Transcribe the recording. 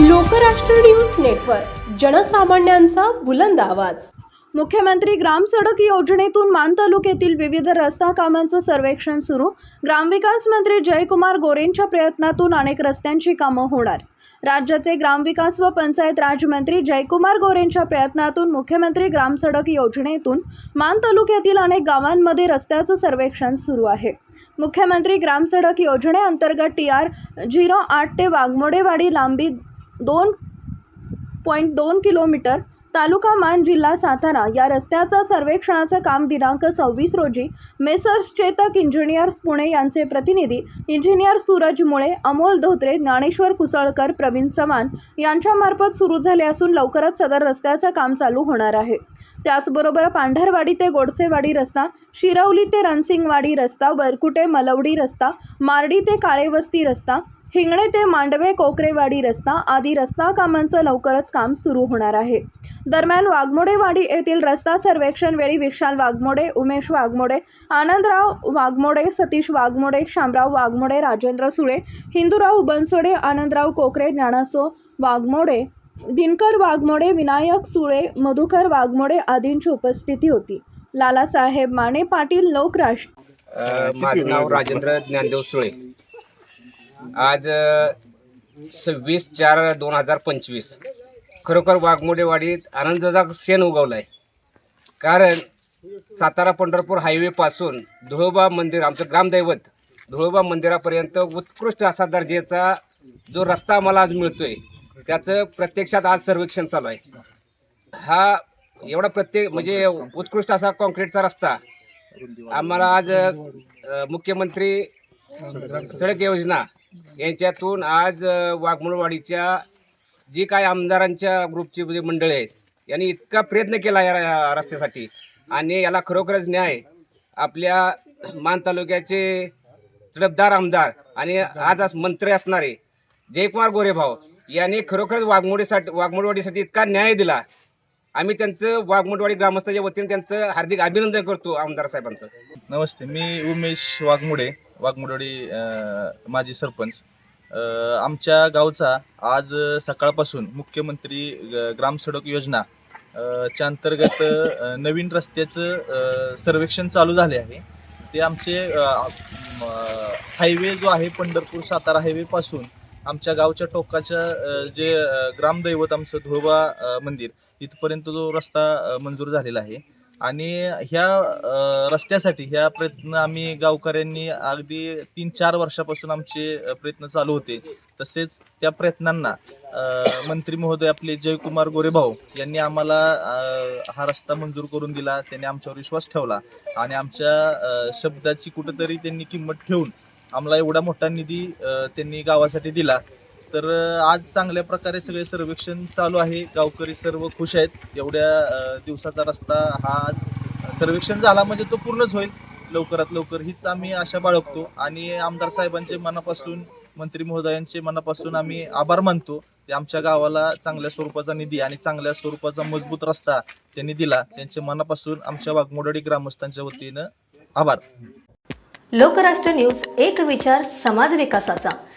Lokrashtra news network जनसामान्यांचा बुलंद आवाज. मुख्यमंत्री ग्राम सडक योजनेतून मान तालुक्यातील विविध रस्ता कामांचं सर्वेक्षण सुरू. ग्रामविकास मंत्री जयकुमार गोरेंच्या प्रयत्नातून अनेक रस्त्यांची कामं होणार. राज्याचे ग्रामविकास व पंचायत राजमंत्री जयकुमार गोरेंच्या प्रयत्नातून मुख्यमंत्री ग्राम सडक योजनेतून मान तालुक्यातील अनेक गावांमध्ये रस्त्याचं सर्वेक्षण सुरू आहे. मुख्यमंत्री ग्राम सडक योजनेअंतर्गत टी आर झिरो आठ ते वाघमोडेवाडी लांबी दोन पॉईंट दोन किलोमीटर तालुका मान जिल्हा सातारा या रस्त्याचा सर्वेक्षणाचं काम दिनांक सव्वीस रोजी मेसर्स चेतक इंजिनियर्स पुणे यांचे प्रतिनिधी इंजिनियर सूरज मुळे अमोल धोत्रे ज्ञानेश्वर कुसळकर प्रवीण चव्हाण यांच्यामार्फत सुरू झाले असून लवकरच सदर रस्त्याचं काम चालू होणार आहे. त्याचबरोबर पांढरवाडी ते गोडसेवाडी रस्ता शिरवली ते रणसिंगवाडी रस्ता वरकुटे मलवडी रस्ता मार्डी ते काळेवस्ती रस्ता हिंगणे ते मांडवे कोकरेवाडी रस्ता आदी रस्ता कामांचं लवकरच काम सुरू होणार आहे. दरम्यान वाघमोडेवाडी येथील रस्ता सर्वेक्षण वेळी विशाल वाघमोडे उमेश वाघमोडे आनंदराव वाघमोडे सतीश वाघमोडे शामराव वाघमोडे राजेंद्र सुळे हिंदूराव बनसोडे आनंदराव कोकरे ज्ञानासो वाघमोडे दिनकर वाघमोडे विनायक सुळे मधुकर वाघमोडे आदींची उपस्थिती होती. लालासाहेब माने पाटील लोकराष्ट्र माझं नाव राजेंद्र ज्ञानदेव सुळे. आज सव्वीस चार दोन हजार पंचवीस. खरोखर वाघमोडेवाडीत आनंददायक सेन उगवलं आहे कारण सातारा पंढरपूर हायवेपासून धुळोबा मंदिर आमचं ग्रामदैवत धुळोबा मंदिरापर्यंत उत्कृष्ट असा दर्जाचा जो रस्ता आम्हाला आज मिळतो आहे त्याचं प्रत्यक्षात आज सर्वेक्षण चालू आहे. हा एवढा प्रत्येक म्हणजे उत्कृष्ट असा कॉन्क्रीटचा रस्ता आम्हाला आज मुख्यमंत्री सडक योजना यांच्यातून आज वाघमोळवाडीच्या जी काय आमदारांच्या ग्रुपची जे मंडळी आहेत यांनी इतका प्रयत्न केला या या रस्त्यासाठी. आणि याला खरोखरच न्याय आपल्या मान तालुक्याचे तडफदार आमदार आणि आज आज मंत्री असणारे जयकुमार गोरेभाऊ यांनी खरोखरच वाघमोडीसाठी वाघमोडवाडीसाठी इतका न्याय दिला. आम्ही त्यांचं वाघमोडवाडी ग्रामस्थाच्या वतीने त्यांचं हार्दिक अभिनंदन करतो आमदार साहेबांचं. नमस्ते मी उमेश वाघमोडे. वाघमोडवाडी माजी सरपंच. आमच्या गावचा आज सकाळपासून मुख्यमंत्री ग- ग्राम सडक योजना च्या अंतर्गत नवीन रस्त्याचं सर्वेक्षण चालू झाले आहे. ते आमचे हायवे जो आहे पंढरपूर सातारा हायवेपासून आमच्या गावच्या टोकाच्या जे ग्रामदैवत आमचं धुळबा मंदिर इथपर्यंत जो रस्ता मंजूर झालेला आहे. आणि ह्या रस्त्यासाठी ह्या प्रयत्न आम्ही गावकऱ्यांनी अगदी तीन चार वर्षापासून आमचे प्रयत्न चालू होते. तसेच त्या प्रयत्नांना मंत्री महोदय आपले जयकुमार गोरेभाऊ यांनी आम्हाला हा रस्ता मंजूर करून दिला. त्यांनी आमच्यावर विश्वास ठेवला. आणि आमच्या शब्दाची कुठंतरी त्यांनी किंमत ठेवून आम्हाला एवढा मोठा निधी त्यांनी गावासाठी दिला. तर आज चांगल्या प्रकारे सगळे सर्वेक्षण चालू आहे. गावकरी सर्व खुश आहेत. एवढ्या दिवसाचा रस्ता हा आज सर्वेक्षण झाला म्हणजे तो पूर्णच होईल. लवकरात लवकर हीच आम्ही आशा बाळगतो. आणि आमदार साहेबांचे मनापासून मंत्री महोदयांचे मनापासून आम्ही आभार मानतो. ते आमच्या गावाला चांगल्या स्वरूपाचा निधी आणि चांगल्या स्वरूपाचा मजबूत रस्ता त्यांनी दिला. त्यांचे मनापासून आमच्या वाघमोडडी ग्रामस्थांच्या वतीनं आभार. लोकराष्ट्र न्यूज एक विचार समाज विकासाचा.